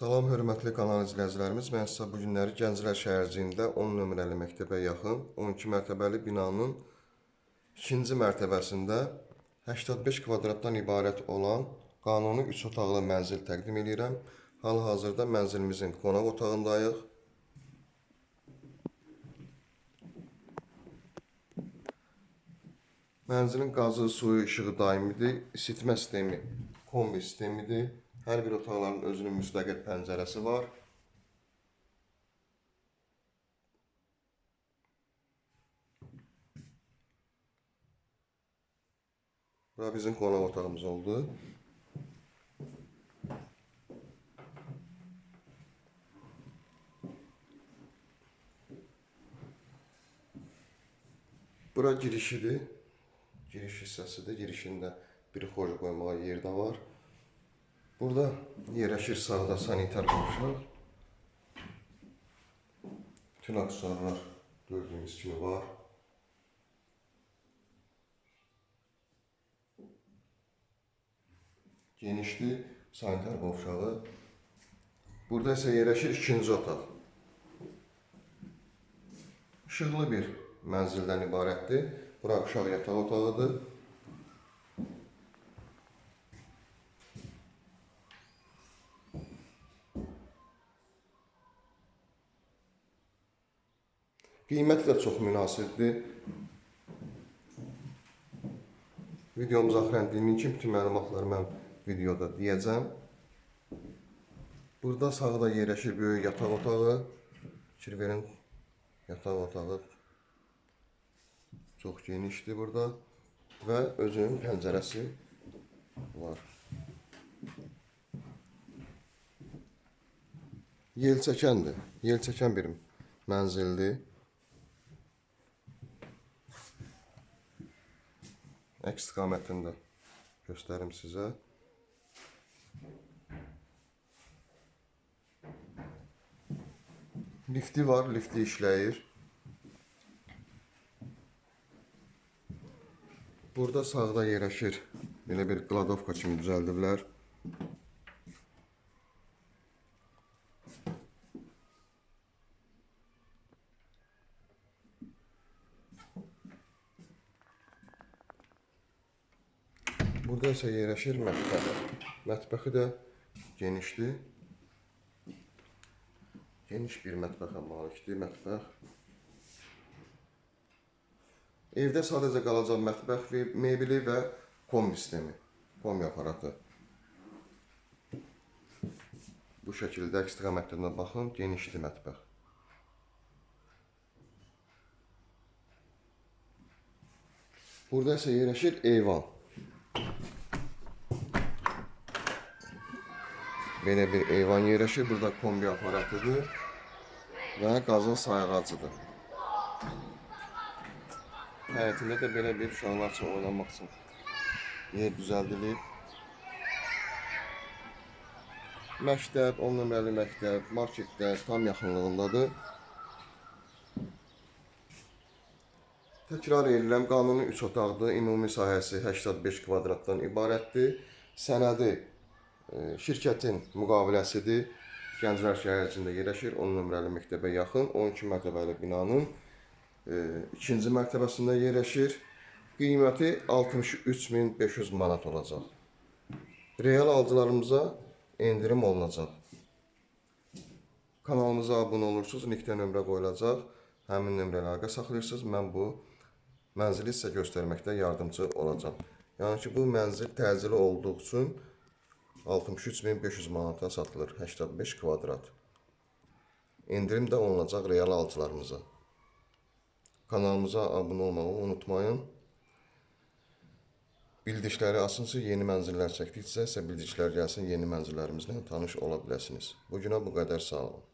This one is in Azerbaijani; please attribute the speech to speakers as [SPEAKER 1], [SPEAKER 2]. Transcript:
[SPEAKER 1] Salam hörmətli kanal izləyicilərimiz. Mən sizə bu günləri Gənclər şəhərciyində 10 nömrəli məktəbə yaxın 12 mərtəbəli binanın ikinci mərtəbəsində 85 kvadratdan ibarət olan qanuni 3 otaqlı mənzil təqdim edirəm. Hal-hazırda mənzilimizin qonaq otağındayıq. Mənzilin qazı, suyu, işığı daimidir. İsitmə sistemi kombi sistemidir. Hər bir otaqların özünün müstəqil pəncərəsi var. Bura bizim qonaq otağımız oldu. Bura girişidir. Giriş hissəsidir. Girişində bir xoca qoymağa yer də var. Burada yerləşir sağda sanitar qovşaq. Bütün aksesuarlar gördüyünüz kimi var. Genişdir sanitar qovşağı. Burada isə yerləşir ikinci otaq. İşıqlı bir mənzildən ibarətdir. Bura uşaq yataq otağıdır. Qiymət də çox münasibdir. Videomuz axıran dinləyin ki, bütün məlumatları mən videoda deyəcəm. Burada sağda yerləşir böyük yataq otağı. Fikir verin, yataq otağı çox genişdir burada və özünün pəncərəsi var. Yel çəkəndir. Yel çəkən bir mənzildir. Əks istiqamətində göstərim sizə. Lifti var, lifti işləyir. Burada sağda yerləşir. Belə bir qladovka kimi düzəldiblər. Burada isə yerləşir mətbəx. Mətbəxi də genişdir. Geniş bir mətbəxə malikdir mətbəx. Evdə sadəcə qalacaq mətbəx mebeli və kombi sistemi, kombi aparatı. Bu şəkildə istiqamətlərinə baxın, genişdir mətbəx. Burada isə yerləşir eyvan. Belə bir eyvan yerləşir. Burada kombi aparatıdır və qazın sayğacıdır. Həyətində də belə bir uşaqlar üçün oynamaq üçün yer düzəldilib. Məktəb, 10 nömrəli məktəb, marketdə tam yaxınlığındadır. Təkrar edirəm, qanuni 3 otaqdır, ümumi sahəsi 85 kvadratdan ibarətdir. Sənədi şirkətin müqaviləsidir. Gənclər şəhərciyində yerləşir, 10 nömrəli məktəbə yaxın, 12 mərtəbəli binanın e, ikinci mərtəbəsində yerləşir. Qiyməti 63500 manat olacaq. Real alıcılarımıza endirim olunacaq. Kanalımıza abunə olursunuz, linkdə nömrə qoyulacaq. Həmin nömrəyə əlaqə saxlayırsınız. Mən bu mənzili sizə göstərməkdə yardımcı olacağam. Yəni ki, bu mənzil təcili olduğu üçün 63500 manata satılır, 85 kvadrat. Endirim də olunacaq real alıcılarımıza. Kanalımıza abunə olmağı unutmayın. Bildikləri asınsı yeni mənzillər çəkdikcə isə bildiklər gəlsin, yeni mənzillərimizlə tanış ola biləsiniz. Bu günə bu qədər sağ olun.